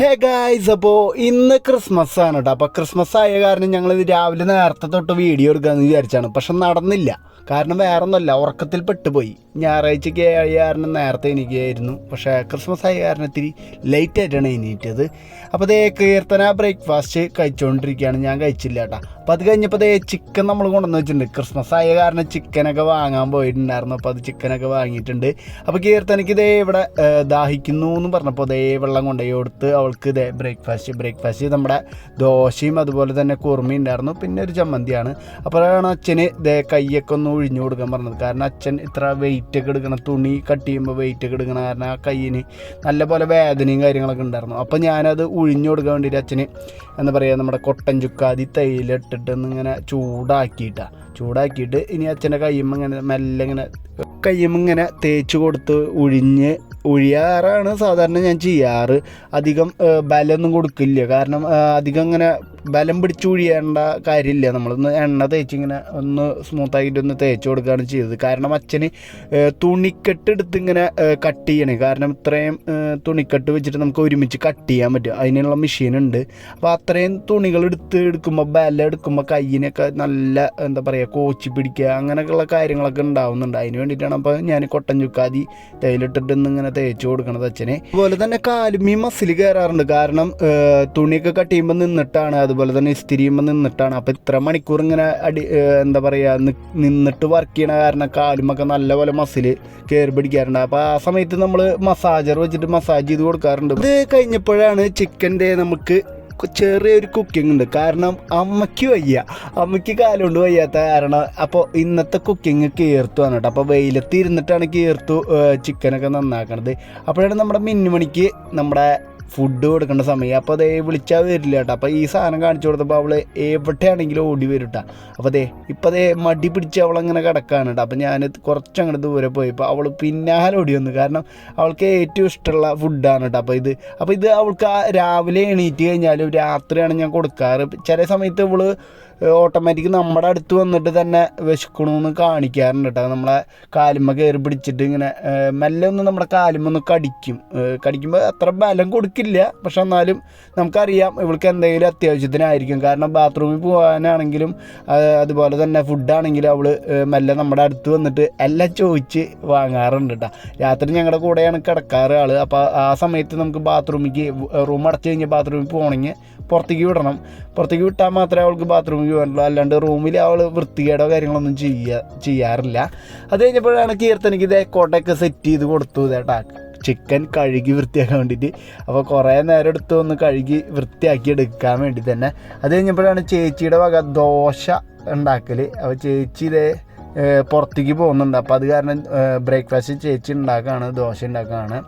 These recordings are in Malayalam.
ഹേ ഗായ്സ് അപ്പോൾ ഇന്ന് ക്രിസ്മസ് ആണ് കേട്ടോ അപ്പോൾ ക്രിസ്മസ് ആയ കാരണം ഞങ്ങളിത് രാവിലെ നേരത്തെ തൊട്ട് വീഡിയോ എടുക്കാമെന്ന് വിചാരിച്ചാണ്. പക്ഷെ നടന്നില്ല. കാരണം വേറെ ഒന്നുമല്ല ഉറക്കത്തിൽ പെട്ടുപോയി. ഞായറാഴ്ചയ്ക്ക് ആയ കാരണം നേരത്തെ എണീക്കുകയായിരുന്നു പക്ഷേ ക്രിസ്മസ് ആയ കാരണം ഇത്തിരി ലേറ്റ് ആയിട്ടാണ് എണീറ്റത്. അപ്പോൾ അതേ കീർത്തന ബ്രേക്ക്ഫാസ്റ്റ് കഴിച്ചുകൊണ്ടിരിക്കുകയാണ് ഞാൻ കഴിച്ചില്ല കേട്ടോ അപ്പോൾ അത് കഴിഞ്ഞപ്പോൾ ചിക്കൻ നമ്മൾ കൊണ്ടുവന്ന് വെച്ചിട്ടുണ്ട്. ക്രിസ്മസ് ആയ കാരണം ചിക്കനൊക്കെ വാങ്ങാൻ പോയിട്ടുണ്ടായിരുന്നു. അപ്പോൾ അത് ചിക്കനൊക്കെ വാങ്ങിയിട്ടുണ്ട്. അപ്പോൾ കീർത്തനയ്ക്ക് ഇതേ ഇവിടെ ദാഹിക്കുന്നു എന്ന് പറഞ്ഞപ്പോൾ അതേ വെള്ളം കൊണ്ടുപോയി കൊടുത്ത് അവൾക്ക് ഇതേ ബ്രേക്ക്ഫാസ്റ്റ് ബ്രേക്ക്ഫാസ്റ്റ് നമ്മുടെ ദോശയും അതുപോലെ തന്നെ കുറുമയും ഉണ്ടായിരുന്നു. പിന്നെ ഒരു ചമ്മന്തിയാണ്. അപ്പോഴാണ് അച്ഛന് ഇതേ കൈയൊക്കെ ഒന്ന് ഒഴിഞ്ഞു കൊടുക്കാൻ പറഞ്ഞത്. കാരണം അച്ഛൻ ഇത്ര വെയിറ്റ് ഒക്കെ എടുക്കണം തുണി കട്ട് ചെയ്യുമ്പോൾ വെയിറ്റ് ഒക്കെ എടുക്കണം കാരണം ആ കയ്യിന് നല്ല പോലെ വേദനയും കാര്യങ്ങളൊക്കെ ഉണ്ടായിരുന്നു. അപ്പോൾ ഞാനത് ഒഴിഞ്ഞു കൊടുക്കാൻ വേണ്ടിയിട്ട് അച്ഛന് എന്താ പറയുക നമ്മുടെ കൊട്ടൻ ചുക്കാതി തേയിലിട്ടിട്ട് ഇങ്ങനെ ചൂടാക്കിയിട്ടാ. ചൂടാക്കിയിട്ട് ഇനി അച്ഛന്റെ കയ്യുമ്പോൾ ഇങ്ങനെ മെല്ലെ ഇങ്ങനെ കയ്യുമ്മ ഇങ്ങനെ തേച്ച് കൊടുത്ത് ഒഴിഞ്ഞ് ഒഴിയാറാണ് സാധാരണ ഞാൻ ചെയ്യാറ്. അധികം ബലമൊന്നും കൊടുക്കില്ല. കാരണം അധികം ഇങ്ങനെ ബലം പിടിച്ച് ഒഴിയേണ്ട കാര്യമില്ല. നമ്മളൊന്ന് എണ്ണ തേച്ചിങ്ങനെ ഒന്ന് സ്മൂത്താക്കിയിട്ട് ഒന്ന് തേച്ച് കൊടുക്കുകയാണ് ചെയ്തത്. കാരണം അച്ഛന് തുണിക്കെട്ടെടുത്ത് തുണിക്കെട്ട് ഇങ്ങനെ കട്ട് ചെയ്യണേ. കാരണം ഇത്രയും തുണിക്കെട്ട് വെച്ചിട്ട് നമുക്ക് ഒരുമിച്ച് കട്ട് ചെയ്യാൻ പറ്റും. അതിനുള്ള മെഷീൻ ഉണ്ട്. അപ്പോൾ അത്രയും തുണികൾ എടുത്ത് എടുക്കുമ്പോൾ ബലം എടുക്കുമ്പോൾ കയ്യിനൊക്കെ നല്ല എന്താ പറയുക കോച്ചി പിടിക്കുക അങ്ങനെയൊക്കെയുള്ള കാര്യങ്ങളൊക്കെ ഉണ്ടാവുന്നുണ്ട്. അതിന് വേണ്ടിയിട്ടാണ് അപ്പോൾ ഞാൻ കൊട്ടൻ ചുക്കാതി തേയിലിട്ടിട്ട് ഇങ്ങനെ തേച്ച് കൊടുക്കണത് അച്ഛനെ. അതുപോലെ തന്നെ കാലുമീ മസിൽ കയറാറുണ്ട് കാരണം തുണിയൊക്കെ കട്ട് ചെയ്യുമ്പോൾ നിന്നിട്ടാണ് അതുപോലെ തന്നെ ഇസ്തിരിയുമ്പോൾ നിന്നിട്ടാണ്. അപ്പോൾ ഇത്ര മണിക്കൂർ ഇങ്ങനെ അടി എന്താ പറയുക നിന്നിട്ട് വർക്ക് ചെയ്യണ കാരണം കാലുമൊക്കെ നല്ലപോലെ മസിൽ കയറി പിടിക്കാറുണ്ട്. അപ്പോൾ ആ സമയത്ത് നമ്മൾ മസാജർ വെച്ചിട്ട് മസാജ് ചെയ്ത് കൊടുക്കാറുണ്ട്. ഇത് കഴിഞ്ഞപ്പോഴാണ് ചിക്കന്റെ നമുക്ക് ചെറിയൊരു കുക്കിംഗ് ഉണ്ട്. കാരണം അമ്മയ്ക്ക് വയ്യ. അമ്മയ്ക്ക് കാലുകൊണ്ട് വയ്യാത്ത കാരണം അപ്പോൾ ഇന്നത്തെ കുക്കിംഗ് കീർത്തു കേട്ടോ. അപ്പോൾ വെയിലത്ത് ഇരുന്നിട്ടാണ് കീർത്തു ചിക്കനൊക്കെ നന്നാക്കണത്. അപ്പോഴാണ് നമ്മുടെ മിന്നുമണിക്ക് നമ്മുടെ ഫുഡ് കൊടുക്കേണ്ട സമയം. അപ്പോൾ അതേ വിളിച്ചാൽ വരില്ല കേട്ടോ. അപ്പോൾ ഈ സാധനം കാണിച്ചു കൊടുത്തപ്പോൾ അവൾ എവിടെയാണെങ്കിലും ഓടി വരും കേട്ടോ. അപ്പോൾ അതേ ഇപ്പോൾ അതേ മടി പിടിച്ച് അവളങ്ങനെ കിടക്കാണ് കേട്ടോ. അപ്പോൾ ഞാൻ കുറച്ചങ്ങോട്ട് ദൂരെ പോയപ്പോൾ അവൾ പിന്നാലെ ഓടി വന്നു. കാരണം അവൾക്ക് ഏറ്റവും ഇഷ്ടമുള്ള ഫുഡാണ് കേട്ടോ. അപ്പോൾ ഇത് അപ്പോൾ ഇത് അവൾക്ക് രാവിലെ എണീറ്റ് കഴിഞ്ഞാലും രാത്രിയാണ് ഞാൻ കൊടുക്കാറ്. ചില സമയത്ത് ഇവൾ ഓട്ടോമാറ്റിക് നമ്മുടെ അടുത്ത് വന്നിട്ട് തന്നെ വിശക്കണമെന്ന് കാണിക്കാറുണ്ട് കേട്ടോ നമ്മളെ കാലുമ്മ കയറി പിടിച്ചിട്ട് ഇങ്ങനെ മെല്ലെ ഒന്ന് നമ്മുടെ കാലുമ്മ ഒന്ന് കടിക്കും. കടിക്കുമ്പോൾ അത്ര ബലം കൊടുക്കില്ല. പക്ഷെ എന്നാലും നമുക്കറിയാം ഇവൾക്ക് എന്തെങ്കിലും അത്യാവശ്യത്തിനായിരിക്കും. കാരണം ബാത്റൂമിൽ പോകാനാണെങ്കിലും അതുപോലെ തന്നെ ഫുഡാണെങ്കിലും അവൾ മെല്ലെ നമ്മുടെ അടുത്ത് വന്നിട്ട് എല്ലാം ചോദിച്ച് വാങ്ങാറുണ്ട് കേട്ടോ രാത്രി ഞങ്ങളുടെ കൂടെയാണ് കിടക്കാറ് ആൾ അപ്പോൾ ആ സമയത്ത് നമുക്ക് ബാത്റൂമിലേക്ക് റൂം അടച്ചു കഴിഞ്ഞാൽ ബാത്റൂമിൽ പോകണമെങ്കിൽ പുറത്തേക്ക് വിടണം. പുറത്തേക്ക് വിട്ടാൽ മാത്രമേ അവൾക്ക് ബാത്റൂമിൽ പോകാനുള്ളൂ. അല്ലാണ്ട് റൂമിൽ അവൾ വൃത്തികേടോ കാര്യങ്ങളൊന്നും ചെയ്യുക ചെയ്യാറില്ല. അത് കഴിഞ്ഞപ്പോഴാണ് കീർത്തനയ്ക്ക് ഇതേ കോട്ടയൊക്കെ സെറ്റ് ചെയ്ത് കൊടുത്തു ഇതേട്ടാ ചിക്കൻ കഴുകി വൃത്തിയാക്കാൻ വേണ്ടിയിട്ട്. അപ്പോൾ കുറേ നേരം എടുത്തു ഒന്ന് കഴുകി വൃത്തിയാക്കി എടുക്കാൻ വേണ്ടി തന്നെ. അത് കഴിഞ്ഞപ്പോഴാണ് ചേച്ചിയുടെ വക ദോശ ഉണ്ടാക്കൽ അപ്പോൾ ചേച്ചി ഇതേ പുറത്തേക്ക് പോകുന്നുണ്ട്. അപ്പോൾ അത് കാരണം ബ്രേക്ക്ഫാസ്റ്റ് ചേച്ചി ഉണ്ടാക്കുകയാണ് ദോശ ഉണ്ടാക്കുകയാണ്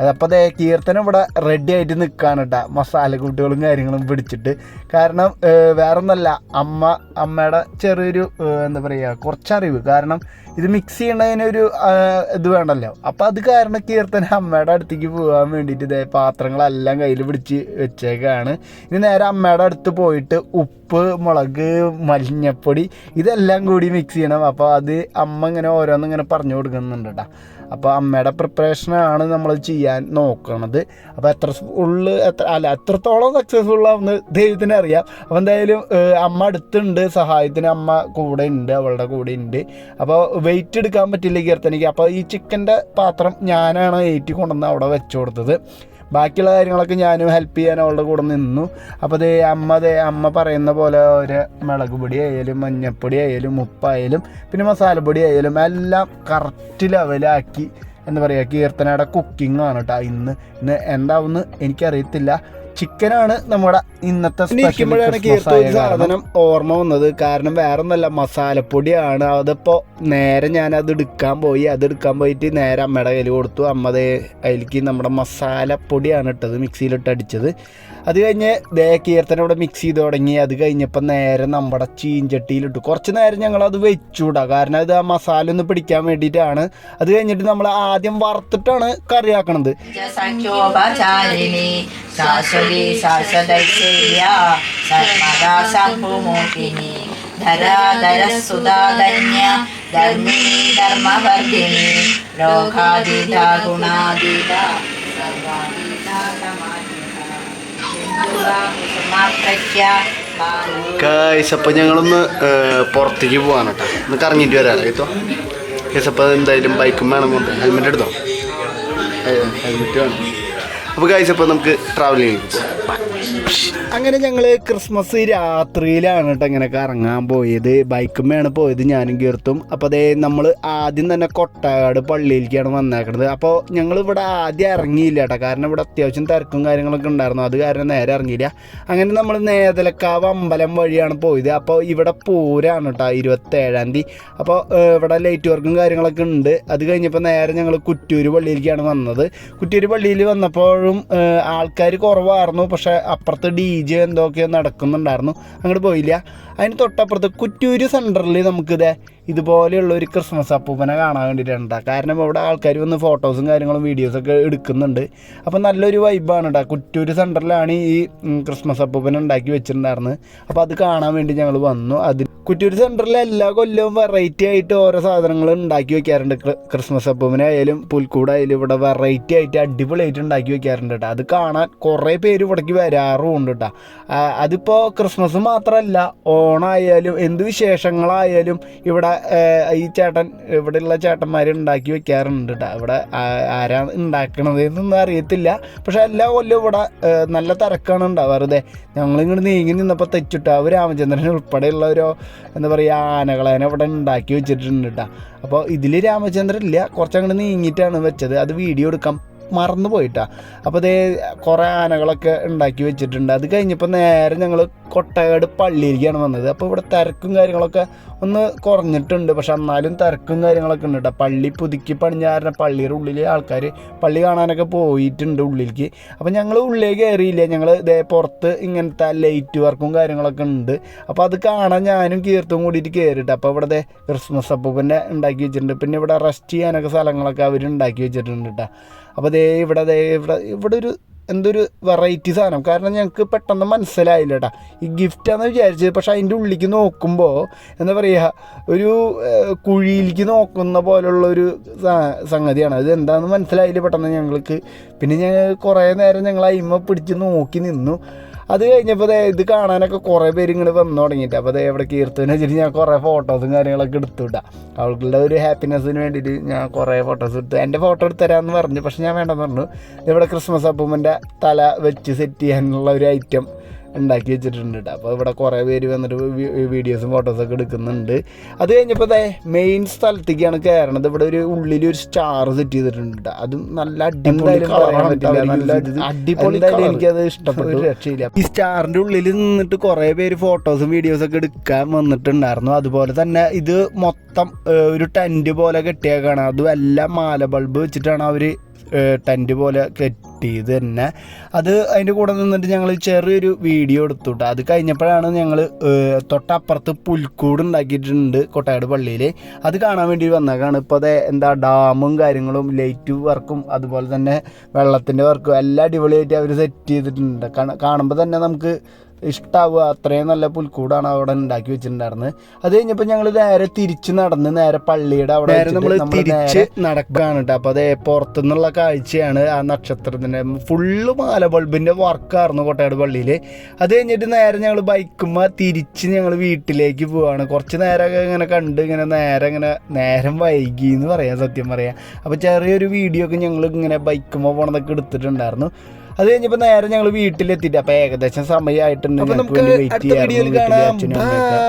അതപ്പോൾ അതേ കീർത്തനം ഇവിടെ റെഡി ആയിട്ട് നിൽക്കുകയാണ് കേട്ടോ മസാലക്കൂട്ടുകളും കാര്യങ്ങളും പിടിച്ചിട്ട്. കാരണം വേറെ വേറൊന്നല്ല അമ്മ അമ്മയുടെ ചെറിയൊരു എന്താ പറയുക കുറച്ചറിവ്. കാരണം ഇത് മിക്സ് ചെയ്യണതിനൊരു ഇത് വേണമല്ലോ അപ്പോൾ അത് കാരണം കീർത്തന അമ്മയുടെ അടുത്തേക്ക് പോകാൻ വേണ്ടിയിട്ട് ഇതേ പാത്രങ്ങളെല്ലാം കയ്യിൽ പിടിച്ച് വെച്ചേക്കാണ്. ഇനി നേരെ അമ്മയുടെ അടുത്ത് പോയിട്ട് ഉപ്പ് മുളക് മലിഞ്ഞപ്പൊടി ഇതെല്ലാം കൂടി മിക്സ് ചെയ്യണം. അപ്പോൾ അത് അമ്മ ഇങ്ങനെ ഓരോന്നിങ്ങനെ പറഞ്ഞു കൊടുക്കുന്നുണ്ട് കേട്ടോ അപ്പോൾ അമ്മയുടെ പ്രിപ്പറേഷനാണ് നമ്മൾ ചെയ്യാൻ നോക്കണത്. അപ്പോൾ എത്ര ഫുള്ള് എത്ര അല്ല എത്രത്തോളം സക്സസ്ഫുൾ ആവുന്ന ദൈവത്തിന് അറിയാം. അപ്പോൾ എന്തായാലും അമ്മ അടുത്തുണ്ട് സഹായത്തിന് അമ്മ കൂടെ ഉണ്ട് അവളുടെ കൂടെ ഉണ്ട്. അപ്പോൾ വെയിറ്റ് എടുക്കാൻ പറ്റില്ല കീർത്തനിക്ക് അപ്പോൾ ഈ ചിക്കന്റെ പാത്രം ഞാനാണ് ഏറ്റി കൊണ്ടുവന്ന് അവിടെ വെച്ചു കൊടുത്തത്. ബാക്കിയുള്ള കാര്യങ്ങളൊക്കെ ഞാനും ഹെൽപ്പ് ചെയ്യാൻ അവളുടെ കൂടെ നിന്നു. അപ്പോൾ ദേ അമ്മ അതേ അമ്മ പറയുന്ന പോലെ ഒരു മുളക് പൊടി ആയാലും മഞ്ഞപ്പൊടി ആയാലും ഉപ്പായാലും പിന്നെ മസാലപ്പൊടി ആയാലും എല്ലാം കറക്റ്റ് ലെവലാക്കി എന്താ പറയുക കീർത്തനയുടെ കുക്കിംഗ് ആണ് കേട്ടോ ഇന്ന്. ഇന്ന് എന്താവുമെന്ന് എനിക്കറിയത്തില്ല. ചിക്കനാണ് നമ്മുടെ ഇന്നത്തെ സാധനം ഓർമ്മ വന്നത്. കാരണം വേറെ ഒന്നല്ല മസാലപ്പൊടിയാണ്. അതിപ്പോൾ നേരെ ഞാൻ അത് എടുക്കാൻ പോയി. അത് എടുക്കാൻ പോയിട്ട് നേരെ അമ്മയുടെ കയ്യിൽ കൊടുത്തു. അമ്മ അതിലേക്ക് നമ്മുടെ മസാലപ്പൊടിയാണ് ഇട്ടത് മിക്സിയിലിട്ട് അടിച്ചത്. അത് കഴിഞ്ഞ് ദേ കീർത്തനം ഇവിടെ മിക്സ് ചെയ്ത് തുടങ്ങി. അത് കഴിഞ്ഞപ്പോൾ നേരെ നമ്മുടെ ചീഞ്ചട്ടിയിലിട്ടു. കുറച്ച് നേരം ഞങ്ങൾ അത് വെച്ചുകൂടാ കാരണം അത് ആ മസാല ഒന്ന് പിടിക്കാൻ വേണ്ടിയിട്ടാണ്. അത് കഴിഞ്ഞിട്ട് നമ്മൾ ആദ്യം വറുത്തിട്ടാണ് കറിയാക്കണത് സഖ്യോപചാരിണി ശാശ്വതി ശാശ്വതൈശ്വര്യ സർവദാ ശംഭുമോഹിനി ധരാധര സുധാധന്യ ലോകാതീത ഗുണാതീത ബാലു ഗൈസ് ഞങ്ങളൊന്ന് പുറത്തേക്ക് പോകാൻ കേട്ടോ. ഒന്ന് കറങ്ങിയിട്ട് വരാം കേട്ടോ ഗൈസ് എന്തായാലും ബൈക്കും വേണം കൊണ്ട്. ഹെൽമെറ്റ് എടുത്തോ? ഹെൽമെറ്റ് വേണം. അപ്പോൾ ഗൈസ് നമുക്ക് ട്രാവൽ ചെയ്യും അങ്ങനെ ഞങ്ങൾ ക്രിസ്മസ് രാത്രിയിലാണ് കേട്ടോ ഇങ്ങനെ കറങ്ങാൻ പോയത്. ബൈക്കുമ്മയാണ് പോയത് ഞാനും കീർത്തും അപ്പോൾ അതേ നമ്മൾ ആദ്യം തന്നെ കൊട്ടാട് പള്ളിയിലേക്കാണ് വന്നേക്കുന്നത് അപ്പോൾ ഞങ്ങൾ ഇവിടെ ആദ്യം ഇറങ്ങിയില്ല കേട്ടോ കാരണം ഇവിടെ അത്യാവശ്യം തിരക്കും കാര്യങ്ങളൊക്കെ ഉണ്ടായിരുന്നു. അത് കാരണം നേരെ ഇറങ്ങിയില്ല. അങ്ങനെ നമ്മൾ നേതലക്കാവ് അമ്പലം വഴിയാണ് പോയത്. അപ്പോൾ ഇവിടെ പൂരാണ് കേട്ടോ ഇരുപത്തേഴാം തീയതി. അപ്പോൾ ഇവിടെ ലൈറ്റ് വർക്കും കാര്യങ്ങളൊക്കെ ഉണ്ട്. അത് കഴിഞ്ഞപ്പോൾ നേരെ ഞങ്ങൾ കുറ്റൂര് പള്ളിയിലേക്കാണ് വന്നത്. കുറ്റൂര് പള്ളിയിൽ വന്നപ്പോഴും ആൾക്കാർ കുറവായിരുന്നു. പക്ഷേ അപ്പുറത്ത് ഡി ജെ എന്തൊക്കെ നടക്കുന്നുണ്ടായിരുന്നു. അങ്ങോട്ട് പോയില്ല. അതിന് തൊട്ടപ്പുറത്ത് കുറ്റൂര് സെന്ററിൽ നമുക്കിത് ഇതുപോലെയുള്ള ഒരു ക്രിസ്മസ് അപ്പൂപ്പനെ കാണാൻ വേണ്ടിയിട്ടാണ് കാരണം ഇവിടെ ആൾക്കാർ വന്ന് ഫോട്ടോസും കാര്യങ്ങളും വീഡിയോസൊക്കെ എടുക്കുന്നുണ്ട്. അപ്പോൾ നല്ലൊരു വൈബാണ് കേട്ടോ കുറ്റൂര് സെന്ററിലാണ് ഈ ക്രിസ്മസ് അപ്പൂപ്പനെ ഉണ്ടാക്കി വെച്ചിട്ടുണ്ടായിരുന്നത്. അപ്പോൾ അത് കാണാൻ വേണ്ടി ഞങ്ങൾ വന്നു. അത് കുറ്റൂർ സെന്ററിൽ എല്ലാ കൊല്ലവും വെറൈറ്റി ആയിട്ട് ഓരോ സാധനങ്ങൾ ഉണ്ടാക്കി വെക്കാറുണ്ട്. ക്രിസ്മസ് അപ്പൂപ്പനെ ആയാലും പുൽക്കൂടായാലും ഇവിടെ വെറൈറ്റി ആയിട്ട് അടിപൊളിയായിട്ട് ഉണ്ടാക്കി വെക്കാറുണ്ട് കേട്ടോ അത് കാണാൻ കുറേ പേര് ഇവിടേക്ക് വരാറും ഉണ്ട് കേട്ടോ അതിപ്പോൾ ക്രിസ്മസ് മാത്രമല്ല ഓണായാലും എന്ത് വിശേഷങ്ങളായാലും ഇവിടെ ഈ ചേട്ടൻ ഇവിടെയുള്ള ചേട്ടന്മാർ ഉണ്ടാക്കി വെക്കാറുണ്ട് കേട്ടോ ഇവിടെ ആരാ ഉണ്ടാക്കണത് എന്നൊന്നും അറിയത്തില്ല. പക്ഷെ എല്ലാ കൊല്ലവും ഇവിടെ നല്ല തിരക്കാണ് ഉണ്ടാവുക വെറുതെ ഞങ്ങളിങ്ങോട്ട് നീങ്ങി നിന്നപ്പോൾ തെച്ചിട്ട് അവർ രാമചന്ദ്രൻ ഉൾപ്പെടെയുള്ള ഒരു എന്താ പറയുക ആനകളേനെ ഇവിടെ ഉണ്ടാക്കി വെച്ചിട്ടുണ്ട് കേട്ടോ അപ്പോൾ ഇതിൽ രാമചന്ദ്രൻ ഇല്ല. കുറച്ചങ്ങോട്ട് നീങ്ങിയിട്ടാണ് വെച്ചത്. അത് വീഡിയോ എടുക്കാൻ മറന്നു പോയിട്ടാ അപ്പോൾ അതേ കുറേ ആനകളൊക്കെ ഉണ്ടാക്കി വെച്ചിട്ടുണ്ട്. അത് കഴിഞ്ഞപ്പോൾ നേരെ ഞങ്ങൾ കൊട്ടകാട് പള്ളിയിലേക്കാണ് വന്നത്. അപ്പോൾ ഇവിടെ തിരക്കും കാര്യങ്ങളൊക്കെ ഒന്ന് കുറഞ്ഞിട്ടുണ്ട്. പക്ഷെ എന്നാലും തിരക്കും കാര്യങ്ങളൊക്കെ ഉണ്ട് കേട്ടോ പള്ളി പുതുക്കി പണിഞ്ഞ കാരണം പള്ളിയുടെ ഉള്ളിൽ ആൾക്കാർ പള്ളി കാണാനൊക്കെ പോയിട്ടുണ്ട് ഉള്ളിലേക്ക്. അപ്പോൾ ഞങ്ങൾ ഉള്ളിലേക്ക് കയറിയില്ല. ഞങ്ങൾ ഇതേ പുറത്ത് ഇങ്ങനത്തെ ലൈറ്റ് വർക്കും കാര്യങ്ങളൊക്കെ ഉണ്ട്. അപ്പോൾ അത് കാണാൻ ഞാനും കീർത്തും കൂടിയിട്ട് കയറിയിട്ട് അപ്പോൾ ഇവിടെ ക്രിസ്മസ് അപ്പൂപ്പന്റെ ഉണ്ടാക്കി വെച്ചിട്ടുണ്ട്. പിന്നെ ഇവിടെ റെസ്റ്റ് ചെയ്യാനൊക്കെ സ്ഥലങ്ങളൊക്കെ അവർ ഉണ്ടാക്കി വെച്ചിട്ടുണ്ട് കേട്ടോ അപ്പോൾ ദേ ഇവിടെ ദേ ഇവിടെ ഇവിടെ ഒരു എന്തൊരു വെറൈറ്റി സാധനം. കാരണം ഞങ്ങൾക്ക് പെട്ടെന്ന് മനസ്സിലായില്ല കേട്ടാ ഈ ഗിഫ്റ്റാന്ന് വിചാരിച്ചത് പക്ഷെ അതിന്റെ ഉള്ളിലേക്ക് നോക്കുമ്പോൾ എന്താ പറയുക ഒരു കുഴിയിലേക്ക് നോക്കുന്ന പോലുള്ളൊരു സംഗതിയാണ്. അത് എന്താണെന്ന് മനസ്സിലായില്ല പെട്ടെന്ന് ഞങ്ങൾക്ക്. പിന്നെ ഞങ്ങൾ കുറേ നേരം ഞങ്ങൾ അയിമ പിടിച്ച് നോക്കി നിന്നു. അത് കഴിഞ്ഞപ്പോൾ ഇത് കാണാനൊക്കെ കുറേ പേര് ഇങ്ങനെ വന്നു തുടങ്ങിയിട്ട്. അപ്പോൾ ദേ ഇവിടെ കീർത്തന വെച്ചിട്ട് ഞാൻ കുറേ ഫോട്ടോസും കാര്യങ്ങളൊക്കെ എടുത്തു അവൾക്കുള്ള ഒരു ഹാപ്പിനെസ്സിന് വേണ്ടിയിട്ട് ഞാൻ കുറേ ഫോട്ടോസ് എടുത്തു. എന്റെ ഫോട്ടോ എടുത്ത് തരാമെന്ന് പറഞ്ഞു. പക്ഷെ ഞാൻ വേണ്ടെന്ന് പറഞ്ഞു. ഇവിടെ ക്രിസ്മസ് അപ്പൂമ്മന്റെ തല വെച്ച് സെറ്റ് ചെയ്യാനുള്ള ഒരു ഐറ്റം ഉണ്ടാക്കി വെച്ചിട്ടുണ്ട് കേട്ടോ അപ്പോൾ ഇവിടെ കുറേ പേര് വന്നിട്ട് വീഡിയോസും ഫോട്ടോസൊക്കെ എടുക്കുന്നുണ്ട്. അത് കഴിഞ്ഞപ്പോൾ ദേ മെയിൻ സ്ഥലത്തേക്കാണ് കയറണത് ഇവിടെ ഒരു ഉള്ളിൽ ഒരു സ്റ്റാർ സെറ്റ് ചെയ്തിട്ടുണ്ട് കേട്ടോ അതും നല്ല അടിപൊളി പറയാൻ പറ്റില്ല. നല്ല അടിപൊളി എനിക്കത് ഇഷ്ടപ്പെട്ടു. ഒരു രക്ഷയില്ല. ഈ സ്റ്റാറിന്റെ ഉള്ളിൽ നിന്നിട്ട് കുറേ പേര് ഫോട്ടോസും വീഡിയോസും ഒക്കെ എടുക്കാൻ വന്നിട്ടുണ്ടായിരുന്നു. അതുപോലെ തന്നെ ഇത് മൊത്തം ഒരു ടെന്റ് പോലെ കെട്ടിയേക്കാണ്. അതും എല്ലാം മാല ബൾബ് വെച്ചിട്ടാണ് അവർ ടെന്റ് പോലെ കെട്ടിയത് തന്നെ. അത് അതിന്റെ കൂടെ നിന്നിട്ട് ഞങ്ങൾ ചെറിയൊരു വീഡിയോ എടുത്തു കേട്ടോ അത് കഴിഞ്ഞപ്പോഴാണ് ഞങ്ങൾ തൊട്ടപ്പുറത്ത് പുൽക്കൂട് ഉണ്ടാക്കിയിട്ടുണ്ട് കൊട്ടാട് പള്ളിയിൽ അത് കാണാൻ വേണ്ടി വന്നേക്കാണ് ഇപ്പോൾ അത് എന്താ ഡാമും കാര്യങ്ങളും ലൈറ്റ് വർക്കും അതുപോലെ തന്നെ വെള്ളത്തിന്റെ വർക്കും എല്ലാം അടിപൊളിയായിട്ട് അവർ സെറ്റ് ചെയ്തിട്ടുണ്ട്. കാണുമ്പോൾ തന്നെ നമുക്ക് ഇഷ്ടാവുക അത്രയും നല്ല പുൽക്കൂടാണ് അവിടെ ഉണ്ടാക്കി വെച്ചിട്ടുണ്ടായിരുന്നത്. അത് കഴിഞ്ഞപ്പോൾ ഞങ്ങൾ നേരെ തിരിച്ച് നടന്ന് നേരെ പള്ളിയുടെ അവിടെ നമ്മൾ തിരിച്ച് നടക്കുകയാണ് കേട്ടോ അപ്പോൾ അതേ പുറത്തുനിന്നുള്ള കാഴ്ചയാണ് ആ നക്ഷത്രത്തിന്റെ ഫുള്ള് മാല ബൾബിന്റെ വർക്കായിരുന്നു കോട്ടയാട് പള്ളിയിൽ അത് കഴിഞ്ഞിട്ട് നേരെ ഞങ്ങൾ ബൈക്കുമ്പോൾ തിരിച്ച് ഞങ്ങൾ വീട്ടിലേക്ക് പോവാണ്. കുറച്ച് നേരമൊക്കെ ഇങ്ങനെ കണ്ട് ഇങ്ങനെ നേരെ ഇങ്ങനെ നേരം വൈകി എന്ന് പറയാം സത്യം പറയാം. അപ്പോൾ ചെറിയൊരു വീഡിയോ ഒക്കെ ഞങ്ങൾ ഇങ്ങനെ ബൈക്കുമ്പോൾ പോണതൊക്കെ എടുത്തിട്ടുണ്ടായിരുന്നു. അത് കഴിഞ്ഞപ്പോൾ നേരെ ഞങ്ങൾ വീട്ടിലെത്തിയിട്ട് അപ്പോൾ ഏകദേശം സമയമായിട്ടുണ്ട് ഞങ്ങൾക്ക് നമുക്ക് വേണ്ടി വെയിറ്റ് ചെയ്യാറുണ്ട് വീട്ടിലെ. അച്ഛനും അമ്മയൊക്കെ.